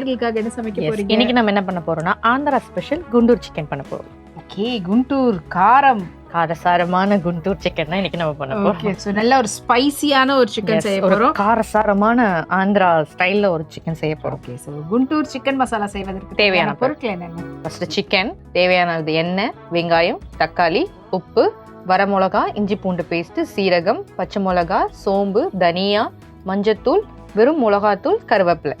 நேர்களுக்காக என்ன சமைக்க போறீங்க? இன்னைக்கு நம்ம என்ன பண்ண போறோம்னா ஆந்திரா ஸ்பெஷல் குண்டூர் சிக்கன் பண்ண போறோம். ஓகே குண்டூர் காரம். காரசாரமான குண்டூர் சிக்கன் தான் இன்னைக்கு நம்ம பண்ண ஓகே போறோம் நல்ல ஒரு ஸ்பைசியான ஒரு சிக்கன் செய்ய போறோம். காரசாரமான ஆந்திரா ஸ்டைல்ல ஒரு சிக்கன் செய்ய போறோம். Okay so Guntur chicken masala செய்வதற்கு தேவையான பொருட்கள் என்னென்ன? ஃபர்ஸ்ட் சிக்கன் தேவையானது எண்ணெய் வெங்காயம் தக்காளி உப்பு வரமிளகா இஞ்சி பூண்டு பேஸ்ட் சீரகம் பச்சை மிளகா சோம்பு தனியா மஞ்சத்தூள் வெறும் மிளகாத்தூள் கருவேப்பிலை.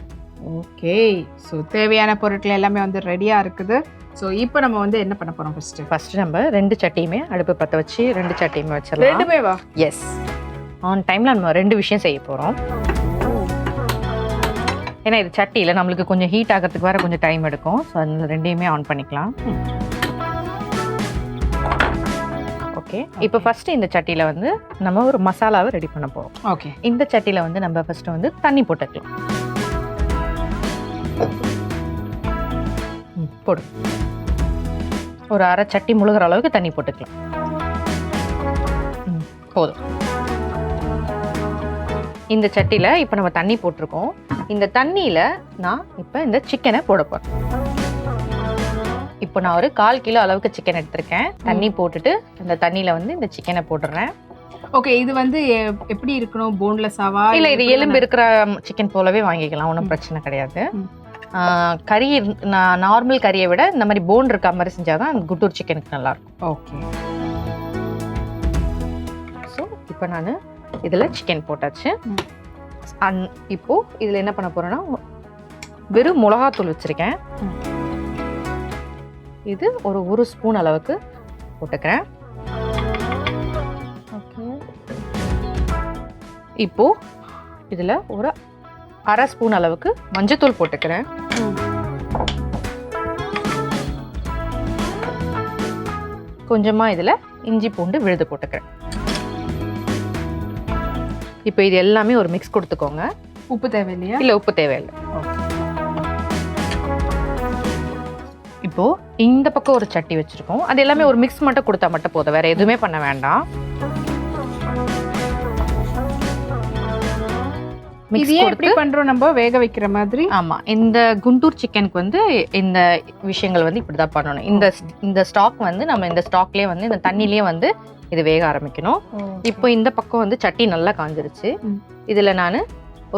ஓகே சோ தேவையான பொருட்கள் எல்லாமே வந்து ரெடியா இருக்குது. சோ இப்போ நம்ம வந்து என்ன பண்ண போறோம் ஃபர்ஸ்ட் ஃபர்ஸ்ட் நம்ம ரெண்டு சட்டியுமே அடுப்பு பற்ற வச்சு ரெண்டு சட்டியுமே வச்சிடலாம். ரெண்டுமே வா எஸ் ஆன் டைம்ல நம்ம ரெண்டு விஷயம் செய்ய போறோம். ஏன்னா இது சட்டியில் நம்மளுக்கு கொஞ்சம் ஹீட் ஆகிறதுக்கு வேற கொஞ்சம் டைம் எடுக்கும். ஸோ அதில் ரெண்டையுமே ஆன் பண்ணிக்கலாம். ஓகே இப்போ ஃபர்ஸ்ட் இந்த சட்டியில் வந்து நம்ம ஒரு மசாலாவை ரெடி பண்ண போகிறோம் ஓகே இந்த சட்டியில் வந்து நம்ம ஃபர்ஸ்ட் வந்து தண்ணி போட்டுக்கலாம். போடு. ஒரு அரை சட்டி முழுகிற அளவுக்கு தண்ணி போட்டுக்கலாம். போதும். இந்த சட்டியில் இப்போ நம்ம தண்ணி போட்டிருக்கோம். இந்த தண்ணியில் நான் இப்போ இந்த சிக்கனை போட போகிறேன் இப்போ நான் ஒரு கால் கிலோ அளவுக்கு சிக்கன் எடுத்திருக்கேன். தண்ணி போட்டுட்டு இந்த தண்ணியில் வந்து இந்த சிக்கனை போட்டுடுறேன் ஓகே இது வந்து எப்படி இருக்கணும்? போன்லெஸ்ஸாவா இல்ல இது எலும்பு இருக்கிற சிக்கன் போலவே வாங்கிக்கலாம். ஒன்றும் பிரச்சனை கிடையாது. கறி நார்மல் கறியை விட இந்த மாதிரி போன் இருக்க மாதிரி செஞ்சாதான் குட்டூர் சிக்கனுக்கு நல்லா இருக்கும் ஓகே ஸோ இப்போ நான் இதில் சிக்கன் போட்டாச்சு. அன் இப்போ இதில் என்ன பண்ண போறேன்னா வெறும் மிளகாத்தூள் வச்சிருக்கேன். இது ஒரு ஒரு ஸ்பூன் அளவுக்கு போட்டுக்கிறேன் ஓகே இப்போ இதில் ஒரு அரை ஸ்பூன் அளவுக்கு மஞ்சத்தூள் போட்டுக்கிறேன். கொஞ்சமா இதில் இஞ்சி பூண்டு விழுது போட்டுக்கிறேன். இப்போ இது எல்லாமே ஒரு மிக்ஸ் கொடுத்துக்கோங்க. உப்பு தேவையில்லையா? இல்லை உப்பு தேவையில்லை. இப்போ இந்த பக்கம் ஒரு சட்டி வச்சிருக்கோம். அது எல்லாமே ஒரு மிக்ஸ் மட்டும் கொடுத்தா மட்டும் போதும். வேற எதுவுமே பண்ண வேண்டாம். மிக்ஸ் எப்படி பண்றோம் நம்ம வேக வைக்கிற மாதிரி? ஆமா இந்த குண்டூர் சிக்கனுக்கு வந்து இந்த விஷயங்கள் வந்து இப்படிதான் பண்ணணும். இந்த இந்த ஸ்டாக் வந்து நம்ம இந்த ஸ்டாக்லயே வந்து இந்த தண்ணிலயே வந்து இது வேக ஆரம்பிக்கணும். இப்போ இந்த பக்கம் வந்து சட்டி நல்லா காஞ்சிருச்சு. இதுல நான்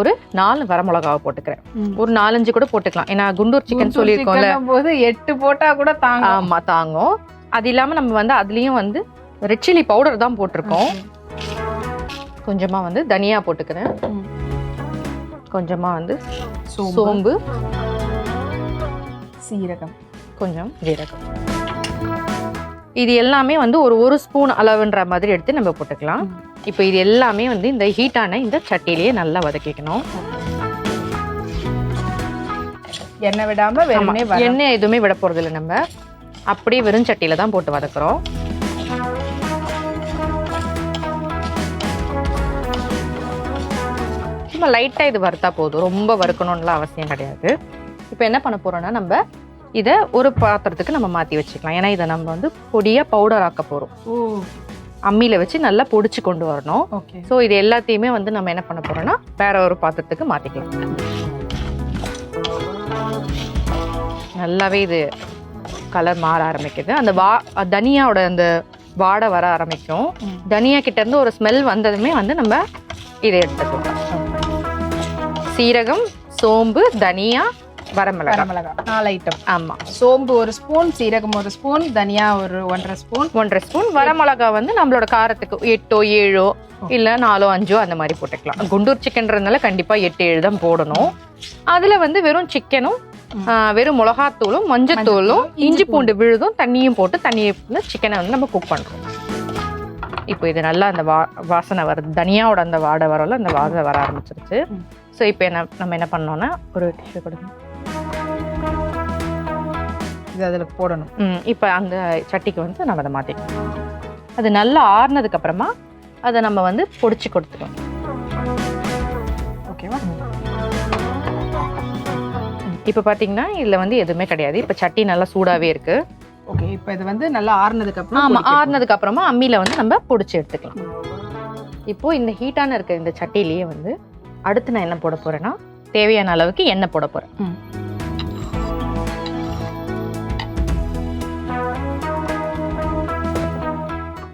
ஒரு நாலு வரமிளகாவை போட்டுக்கிறேன். ஒரு நாலஞ்சு கூட போட்டுக்கலாம். ஏன்னா குண்டூர் சிக்கன் சொல்லியிருக்கோம்ல. போது எட்டு போட்டா கூட தாங்க ஆமா தாங்கும். அது இல்லாம நம்ம வந்து அதுலயும் வந்து ரெட் சில்லி பவுடர் தான் போட்டிருக்கோம். கொஞ்சமா வந்து தனியா போட்டுக்கிறேன். ம். கொஞ்சமா வந்து சோம்பு. சீரகம். கொஞ்சம் ஜீரகம். இது எல்லாமே வந்து ஒரு ஒரு ஸ்பூன் அளவுன்ற மாதிரி எடுத்து நம்ம போட்டுக்கலாம். இப்போ இது எல்லாமே வந்து இந்த ஹீட்டான இந்த சட்டிலேயே நல்லா வதக்கிக்கணும். எண்ணெய் விடாம ஆமா, வெறுமனே வர எண்ணெய் எதுவுமே விட போறது இல்லை நம்ம. அப்படியே வெறும் சட்டியில தான் போட்டு வதக்குறோம். சும்மா லைட்டா இது வறுத்தா போதும். ரொம்ப வறுக்கணும்லாம் அவசியம் கிடையாது. இப்போ என்ன பண்ண போறோம்னா நம்ம இதை ஒரு பாத்திரத்துக்கு நம்ம மாத்தி வச்சுக்கலாம். ஏன்னா இதை நம்ம வந்து பொடியா பவுடர் ஆக்க போறோம். ஓ. அம்மியில வச்சு நல்லா பொடிச்சு கொண்டு வரணும். ஓகே. ஸோ இது எல்லாத்தையுமே வந்து நம்ம என்ன பண்ண போறோம்னா வேற ஒரு பாத்திரத்துக்கு மாத்திக்கலாம். நல்லாவே இது கலர் மாற ஆரம்பிக்குது. அந்த வா தனியாவோட அந்த வாடை வர ஆரம்பிக்கும். தனியா கிட்ட இருந்து ஒரு ஸ்மெல் வந்ததுமே வந்து நம்ம இதை எடுத்துக்கலாம். சீரகம் சோம்பு தனியா வரமிளகா நாலு ஐட்டம் ஆமா. சோம்பு ஒரு ஸ்பூன் சீரகம் ஒரு ஸ்பூன் தனியா ஒரு ஒன்றரை ஸ்பூன் ஒன்றரை ஸ்பூன் வரமிளகா வந்து நம்மளோட காரத்துக்கு எட்டோ ஏழோ இல்ல நாலோ அஞ்சோ அந்த மாதிரி போட்டுக்கலாம். குண்டூர் சிக்கன்றதுனால கண்டிப்பா எட்டு ஏழு தான் போடணும். அதுல வந்து வெறும் சிக்கனும். வெறும் மிளகாத்தூளும் மஞ்சத்தூளும் இஞ்சி பூண்டு விழுதும் தண்ணியும் போட்டு தண்ணியை சிக்கனை வந்து நம்ம குக் பண்றோம். இப்போ இது நல்லா அந்த வா வாசனை வருது. தனியாவோட அந்த வாடை வரல அந்த வாசனை வர ஆரம்பிச்சிருச்சு. ஸோ இப்போ என்ன நம்ம என்ன பண்ணோம்னா ஒரு டிஷ்யூ கொடுங்க. இது அதுல போடணும். ம் இப்போ அந்த சட்டிக்கு வந்து நம்ம அதை மாற்றிக்கலாம் அது நல்லா ஆறுனதுக்கு அப்புறமா அதை நம்ம வந்து பொடிச்சு கொடுத்துட்டோம் ஓகேவா இப்போ பார்த்தீங்கன்னா இதில் வந்து எதுவுமே கிடையாது. இப்போ சட்டி நல்லா சூடாகவே இருக்கு. ஓகே இப்போ இது வந்து நல்லா ஆறுனதுக்கு அப்புறம் ஆமாம் ஆறுனதுக்கு அப்புறமா அம்மியில் வந்து நம்ம பொடிச்சு எடுத்துக்கலாம். இப்போ இந்த ஹீட்டான இருக்க இந்த சட்டிலேயே வந்து அடுத்து நான் என்ன போட போகிறேன்னா தேவையான அளவுக்கு எண்ணெய் போட போகிறேன்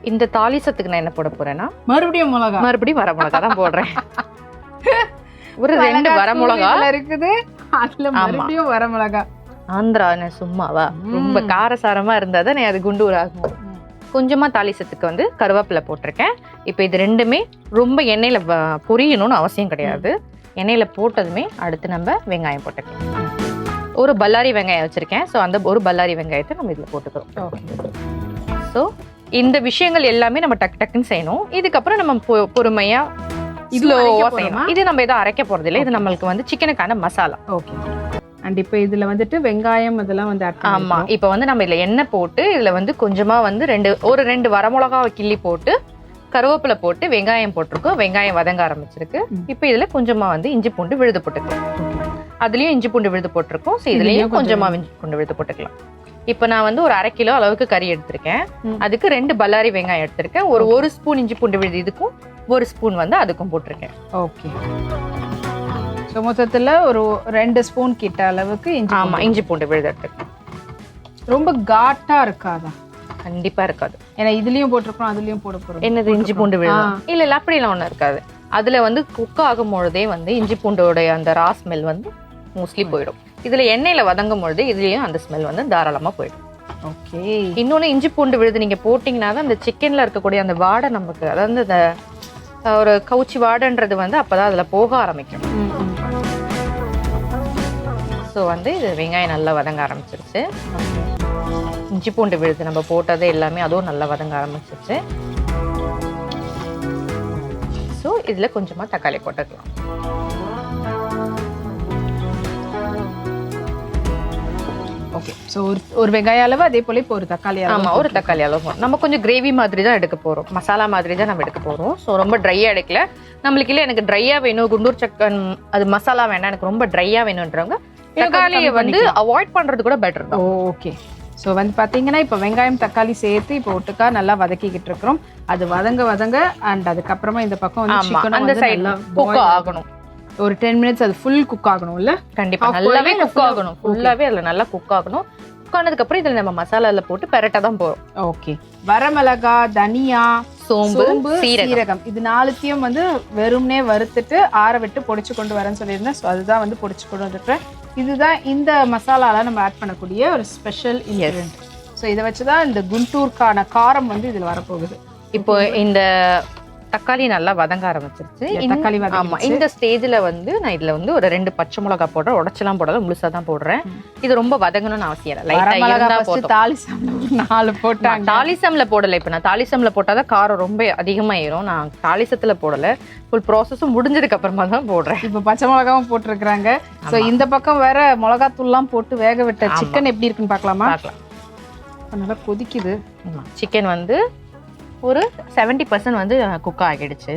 இந்த தாலிசத்துக்கு நான் என்ன போட போறேன்னா மறுபடியும் மிளகா. மறுபடியும் வர மிளகா தான் போடுறேன். ஒரு ரெண்டு வர இருக்குது. அதுல மறுபடியும் வர மிளகா. ஆந்திரா சும்மாவா? ரொம்ப காரசாரமா இருந்தா தான் அது குண்டு ஊராகும்? கொஞ்சமா தாளிசத்துக்கு வந்து கருவேப்பிலை போட்டிருக்கேன். இப்போ இது ரெண்டுமே ரொம்ப எண்ணெயில பொரியணும்னு அவசியம் கிடையாது. எண்ணெயில போட்டதுமே அடுத்து நம்ம வெங்காயம் போட்டுக்கலாம். ஒரு பல்லாரி வெங்காயம் வச்சிருக்கேன். ஸோ அந்த ஒரு பல்லாரி வெங்காயத்தை நம்ம இதுல போட்டுக்கிறோம். ஸோ இந்த விஷயங்கள் எல்லாமே நம்ம டக்கு டக்குன்னு செய்யணும். இதுக்கப்புறம் நம்ம பொ- பொறுமையா இதுவும் அரைக்க ஸ்லோவா போறோமா? செய்யணும். இது நம்ம எதுவும் அரைக்க இல்லை இது நம்மளுக்கு வந்து சிக்கனுக்கான மசாலா. ஓகே. அண்ட் இப்போ இதுல வந்துட்டு வெங்காயம் இதெல்லாம் வந்து ஆட் ஆமா இப்போ வந்து நம்ம இதுல எண்ணெய் போட்டு இதுல வந்து கொஞ்சமா வந்து ரெண்டு ஒரு ரெண்டு வரமிளகாவை கிள்ளி போட்டு கருவேப்பிலை போட்டு வெங்காயம் போட்டிருக்கோம். வெங்காயம் வதங்க ஆரம்பிச்சிருக்கு. இப்போ இதுல கொஞ்சமா வந்து இஞ்சி பூண்டு விழுது போட்டுக்கலாம். அதுலயும் இஞ்சி பூண்டு விழுது போட்டிருக்கோம். ஸோ இதுலயும் இதுலயும் கொஞ்சம் கொஞ்சமா இஞ்சி பூண்டு விழுது போட்டுக்கலாம். இப்போ நான் வந்து ஒரு அரை கிலோ அளவுக்கு கறி எடுத்திருக்கேன். அதுக்கு ரெண்டு பல்லாரி வெங்காயம் எடுத்திருக்கேன். ஒரு ஒரு ஸ்பூன் இஞ்சி பூண்டு விழுது இதுக்கும் ஒரு ஸ்பூன் வந்து அதுக்கும் போட்டிருக்கேன். ஓகே. ஸோ மொத்தத்துல ஒரு ரெண்டு ஸ்பூன் கிட்ட அளவுக்கு இஞ்சி ஆமா பூண்டு. இஞ்சி பூண்டு விழுது ரொம்ப காட்டா இருக்காதா? கண்டிப்பா இருக்காது. ஏன்னா இதுலயும் போட்டிருக்கோம் அதுலயும் போட போறோம். என்னது இஞ்சி பூண்டு விழுது? இல்ல இல்ல அப்படிலாம் ஒண்ணும் இருக்காது. அதுல வந்து குக் ஆகும் பொழுதே வந்து இஞ்சி பூண்டோடைய அந்த ரா ஸ்மெல் வந்து மோஸ்ட்லி போயிடும். இதுல எண்ணெயில வதங்கும் பொழுது இதுலயும் அந்த ஸ்மெல் வந்து தாராளமா போயிடும். ஓகே. இன்னொன்னு இஞ்சி பூண்டு விழுது நீங்க போட்டீங்கன்னா தான் அந்த சிக்கன்ல இருக்கக்கூடிய அந்த வாடை நமக்கு அதாவது அஹ், ஒரு கவுச்சி வாடன்றது வந்து அப்பதான் அதில் போக ஆரம்பிக்கும். ஸோ வந்து இது வெங்காயம் நல்லா வதங்க ஆரம்பிச்சிருச்சு. இஞ்சி பூண்டு விழுது நம்ம போட்டது எல்லாமே அதுவும் நல்லா வதங்க ஆரம்பிச்சிருச்சு. ஸோ இதில் கொஞ்சமாக தக்காளி போட்டுக்கலாம். ஓகே ஸோ ஒரு ஒரு வெங்காய அளவு அதே போல இப்போ ஒரு தக்காளி அளவு ஆமாம் ஒரு தக்காளி அளவு. நம்ம கொஞ்சம் கிரேவி மாதிரி தான் எடுக்க போகிறோம் மசாலா மாதிரி தான் நம்ம எடுக்க போகிறோம் ஸோ ரொம்ப ட்ரையாக எடுக்கல. நம்மளுக்கு இல்லை எனக்கு ட்ரையாக வேணும். குண்டூர் சக்கன் அது மசாலா வேண்டாம் எனக்கு ரொம்ப ட்ரையாக வேணுன்றவங்க தக்காளியை வந்து அவாய்ட் பண்ணுறது கூட பெட்டர் தான். ஓகே ஸோ வந்து பார்த்தீங்கன்னா இப்போ வெங்காயம் தக்காளி சேர்த்து இப்போ ஒட்டுக்கா நல்லா வதக்கிக்கிட்டு இருக்கிறோம். அது வதங்க வதங்க அண்ட் அதுக்கப்புறமா இந்த பக்கம் வந்து அந்த வந்து சைடு நல்லா குக் boil ஆகணும். ஒரு டென் மினிட்ஸ் அது ஃபுல் குக் ஆகணும்ல? கண்டிப்பா. Half நல்லாவே குக் ஆகணும். ஃபுல்லாவே அதுல நல்லா குக் ஆகணும். குக் ஆனதுக்கு அப்புறம் இதுல நம்ம மசாலால போட்டு பெரட்ட தான் போறோம். ஓகே வரமிளகா தனியா சோம்பு சீரகம். இது நாலுத்தையும் வந்து வெறும்னே வறுத்துட்டு ஆற விட்டு பொடிச்சு கொண்டு வரேன்னு சொல்லியிருந்தேன். ஸோ அதுதான் வந்து பொடிச்சு கொண்டு வந்துருக்கேன் இதுதான் இந்த மசாலால நம்ம ஆட் பண்ணக்கூடிய ஒரு ஸ்பெஷல் இன்கிரியன்ட் ஸோ இதை வச்சு தான் இந்த குண்டூர்க்கான காரம் வந்து இதில் வரப்போகுது. இப்போ இந்த தக்காளி நல்லா வதங்க ஆரம்பிச்சிருச்சு. தக்காளி ஆமா. இந்த ஸ்டேஜ்ல வந்து நான் இதுல வந்து ஒரு ரெண்டு பச்சை மிளகாய் போடுறேன் உடச்செல்லாம் போடல முழுசா தான் போடுறேன். இது ரொம்ப வதங்கணும்னு அவசியம் இல்லை. தாளிசம் நாலு போட்டாங்க. தாலிசம்ல போடல. இப்ப நான் தாலிசம்ல போட்டாதான் காரம் ரொம்ப அதிகமாயிரும். நான் தாலிசத்துல போடல. ஃபுல் ப்ராசஸும் முடிஞ்சதுக்கு அப்புறமா தான் போடுறேன். இப்போ பச்சை மிளகாவும் போட்டிருக்கிறாங்க. ஸோ இந்த பக்கம் வேற மிளகாத்தூள்லாம் போட்டு வேக விட்ட. சிக்கன் எப்படி இருக்குன்னு பார்க்கலாமா? பார்க்கலாம். நல்லா கொதிக்குது. சிக்கன் வந்து ஒரு 70% பர்சன்ட் வந்து குக் ஆகிடுச்சு.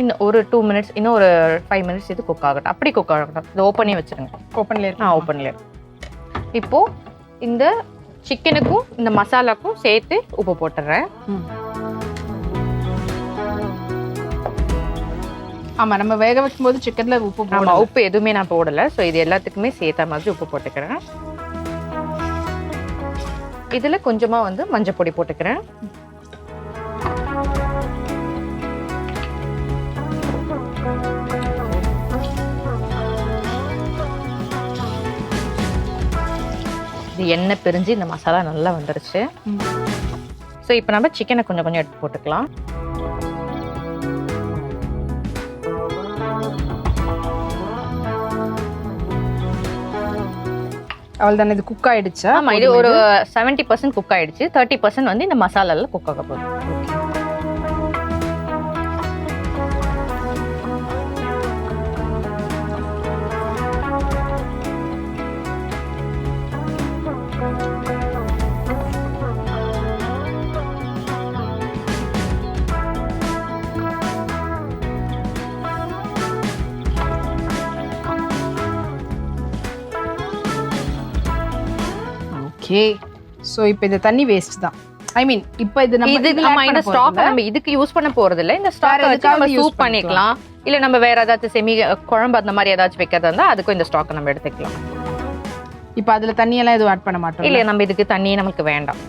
இன்னும் ஒரு டூ மினிட்ஸ் இன்னும் ஒரு ஃபைவ் மினிட்ஸ் இது குக் ஆகட்டும். அப்படி குக் ஆகட்டும். இது ஓப்பனே வச்சிருங்க. ஓப்பன்ல இருக்கு. ஆ ஓப்பன்ல இப்போ இந்த சிக்கனுக்கும் இந்த மசாலாக்கும் சேர்த்து உப்பு போட்டுறேன். ம். ஆமா நம்ம வேக வைக்கும் போது சிக்கன்ல உப்பு போடலாம் உப்பு எதுவுமே நான் போடல. ஸோ இது எல்லாத்துக்குமே சேர்த்த மாதிரி உப்பு போட்டுக்கிறேன். இதுல கொஞ்சமா வந்து மஞ்சள் பொடி போட்டுக்கிறேன் இது எண்ணெய் பிரிஞ்சு இந்த மசாலா நல்லா வந்துருச்சு. ஸோ இப்போ நம்ம சிக்கனை கொஞ்சம் கொஞ்சம் எடுத்து போட்டுக்கலாம். அவள் தானே இது குக் ஆயிடுச்சா? ஆமா இது ஒரு 70% பர்சன்ட் குக் ஆயிடுச்சு. தேர்ட்டி பர்சன்ட் வந்து இந்த மசாலால குக் ஆக போகுது. ஓகே சோ இப்போ இந்த தண்ணி வேஸ்ட் தான். ஐ மீன் இப்போ இது நம்ம இது இந்த ஸ்டாக். நம்ம இதுக்கு யூஸ் பண்ண போறது இல்ல இந்த ஸ்டாக் வச்சு நம்ம சூப் பண்ணிக்கலாம். இல்ல நம்ம வேற ஏதாச்சும் செமி குழம்பு அந்த மாதிரி ஏதாச்சும் வைக்கிறதா இருந்தா அதுக்கும் இந்த ஸ்டாக் நம்ம எடுத்துக்கலாம். இப்போ அதுல தண்ணி எல்லாம் எதுவும் ஆட் பண்ண மாட்டோம் இல்ல நம்ம இதுக்கு தண்ணி நமக்கு வேண்டாம்.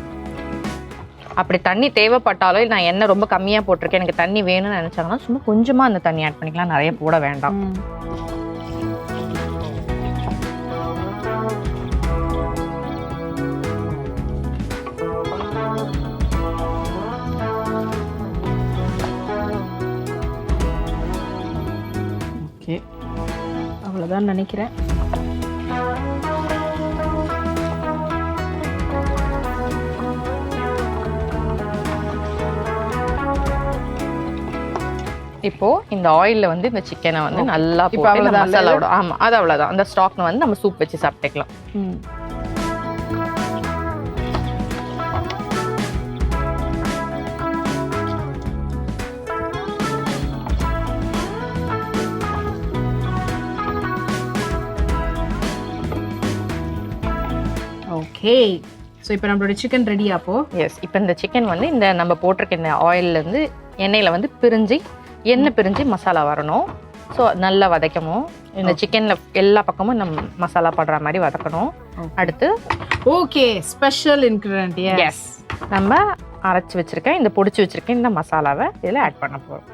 அப்படி தண்ணி தேவைப்பட்டாலோ இல்லை நான் எண்ணெய் ரொம்ப கம்மியாக போட்டிருக்கேன் எனக்கு தண்ணி வேணும்னு நினச்சாங்கன்னா சும்மா கொஞ்சமாக அந்த தண்ணி ஆட் பண்ணிக்கலாம். நிறைய போட வேண்டாம். அவ்வளோதான் நினைக்கிறேன். இப்போ இந்த ஆயில்ல வந்து இந்த சிக்கனை வந்து நல்லா போட்டு மசாலாவோட ஆமா அது அவ்வளவுதான். அந்த ஸ்டாக் வந்து நம்ம சூப் வச்சு சாப்பிட்டுக்கலாம். ஓகே ஸோ இப்போ நம்மளோட சிக்கன் ரெடி அப்போ எஸ் இப்போ இந்த சிக்கன் வந்து இந்த நம்ம போட்டிருக்க இந்த ஆயில்ல இருந்து எண்ணெயில வந்து பிரிஞ்சு எண்ணெய் பிரிஞ்சு மசாலா வரணும். ஸோ நல்லா வதக்கணும். இந்த சிக்கன்ல எல்லா பக்கமும் நம்ம மசாலா படுற மாதிரி வதக்கணும். அடுத்து ஓகே ஸ்பெஷல் இன்க்ரீடியன்ட் எஸ் நம்ம அரைச்சு வச்சிருக்கேன் இந்த பொடிச்சு வச்சிருக்கேன் இந்த மசாலாவை இதில் ஆட் பண்ண போகிறோம்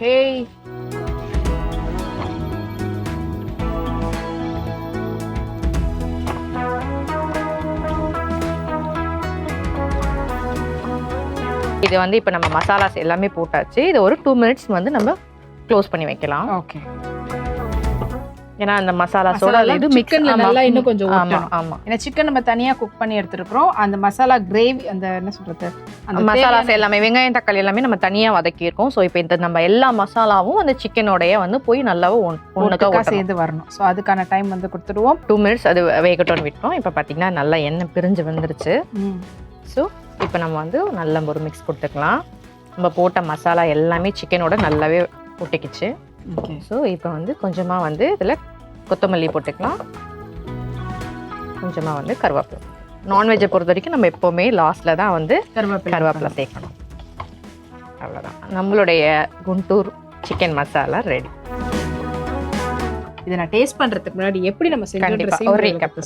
Okay. இது வந்து இப்போ நம்ம மசாலாஸ் எல்லாமே போட்டாச்சு. இது ஒரு டூ மினிட்ஸ் வந்து நம்ம க்ளோஸ் பண்ணி வைக்கலாம். ஓகே ஏன்னா அந்த மசாலாஸோட மசாலா இது சிக்கன்ல நல்லா இன்னும் கொஞ்சம் ஆமா. ஆமா. ஏன்னா சிக்கன் நம்ம தனியா குக் பண்ணி எடுத்துருக்கோம் அந்த மசாலா கிரேவி அந்த என்ன சொல்றது? அந்த மசாலாஸ் எல்லாமே வெங்காயம் தக்காளி எல்லாமே நம்ம தனியா வதக்கியிருக்கோம். ஸோ இப்போ இந்த நம்ம எல்லா மசாலாவும் அந்த சிக்கனோடய வந்து போய் நல்லா ஒன்றுக்கா சேர்ந்து வரணும். ஸோ அதுக்கான டைம் வந்து கொடுத்துருவோம் டூ மினிட்ஸ் அது வேகட்டும்னு விட்டோம் இப்போ பார்த்தீங்கன்னா நல்லா எண்ணெய் பிரிஞ்சு வந்துருச்சு ஸோ இப்போ நம்ம வந்து நல்ல ஒரு மிக்ஸ் கொடுத்துக்கலாம். நம்ம போட்ட மசாலா எல்லாமே சிக்கனோட நல்லாவே ஒட்டிக்கிச்சு. ஓகே ஸோ இப்போ வந்து கொஞ்சமாக வந்து இதில் கொத்தமல்லி போட்டுக்கலாம். கொஞ்சமாக வந்து கருவேப்பிலை. நான்வெஜ்ஜை பொறுத்த வரைக்கும் நம்ம எப்போவுமே லாஸ்ட்டில் தான் வந்து கருவேப்பிலை கருவேப்பிலை சேர்க்கணும். அவ்வளோதான் நம்மளுடைய குண்டூர் சிக்கன் மசாலா ரெடி இதை நான் டேஸ்ட் பண்றதுக்கு முன்னாடி எப்படி நம்ம கண்டிப்பா. செஞ்சு ஒரு ஒரு recap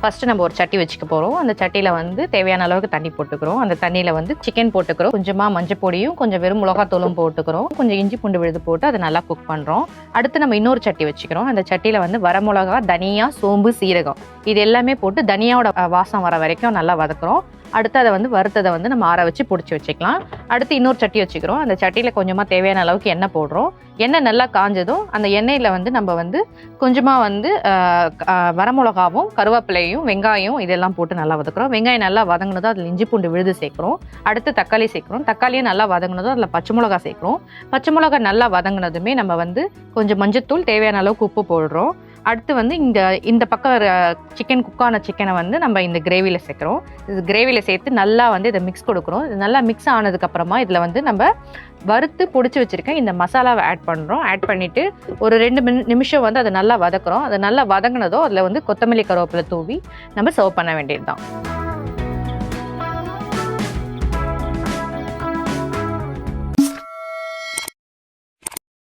ஃபஸ்ட்டு நம்ம ஒரு சட்டி வச்சுக்க போகிறோம் அந்த சட்டியில் வந்து தேவையான அளவுக்கு தண்ணி போட்டுக்கிறோம். அந்த தண்ணியில் வந்து சிக்கன் போட்டுக்கிறோம். கொஞ்சமாக மஞ்சள் பொடியும் கொஞ்சம் வெறும் மிளகாத்தூளும் போட்டுக்கிறோம். கொஞ்சம் இஞ்சி பூண்டு விழுது போட்டு அதை நல்லா குக் பண்ணுறோம் அடுத்து நம்ம இன்னொரு சட்டி வச்சுக்கிறோம். அந்த சட்டியில் வந்து வரமிளகா தனியா சோம்பு சீரகம். இது எல்லாமே போட்டு தனியாவோட வாசம் வர வரைக்கும் நல்லா வதக்குறோம். அடுத்து அதை வந்து வறுத்ததை வந்து நம்ம ஆற வச்சு பிடிச்சி வச்சுக்கலாம். அடுத்து இன்னொரு சட்டி வச்சுக்கிறோம். அந்த சட்டியில் கொஞ்சமாக தேவையான அளவுக்கு எண்ணெய் போடுறோம். எண்ணெய் நல்லா காஞ்சதும் அந்த எண்ணெயில் வந்து நம்ம வந்து கொஞ்சமாக வந்து வரமிளகாவும் கருவேப்பிலையும் வெங்காயம் இதெல்லாம் போட்டு நல்லா வதக்குறோம். வெங்காயம் நல்லா வதங்கினதும் அதில் இஞ்சி பூண்டு விழுது சேர்க்குறோம். அடுத்து தக்காளி சேர்க்குறோம். தக்காளியும் நல்லா வதங்கினதும் அதில் பச்சை மிளகா சேர்க்குறோம். பச்சை மிளகா நல்லா வதங்கினதுமே நம்ம வந்து கொஞ்சம் மஞ்சத்தூள் தேவையான அளவுக்கு உப்பு போடுறோம். அடுத்து வந்து இந்த இந்த பக்கம் சிக்கன் குக்கான சிக்கனை வந்து நம்ம இந்த கிரேவியில் சேர்க்குறோம். இது கிரேவியில் சேர்த்து நல்லா வந்து இதை மிக்ஸ் கொடுக்குறோம். இது நல்லா மிக்ஸ் ஆனதுக்கப்புறமா இதில் வந்து நம்ம வறுத்து பொடிச்சு வச்சுருக்கேன் இந்த மசாலாவை ஆட் பண்ணுறோம் ஆட் பண்ணிவிட்டு ஒரு ரெண்டு மினி நிமிஷம் வந்து அதை நல்லா வதக்குறோம். அதை நல்லா வதங்கினதோ அதில் வந்து கொத்தமல்லி கருவேப்பிலை தூவி நம்ம சர்வ் பண்ண வேண்டியது தான்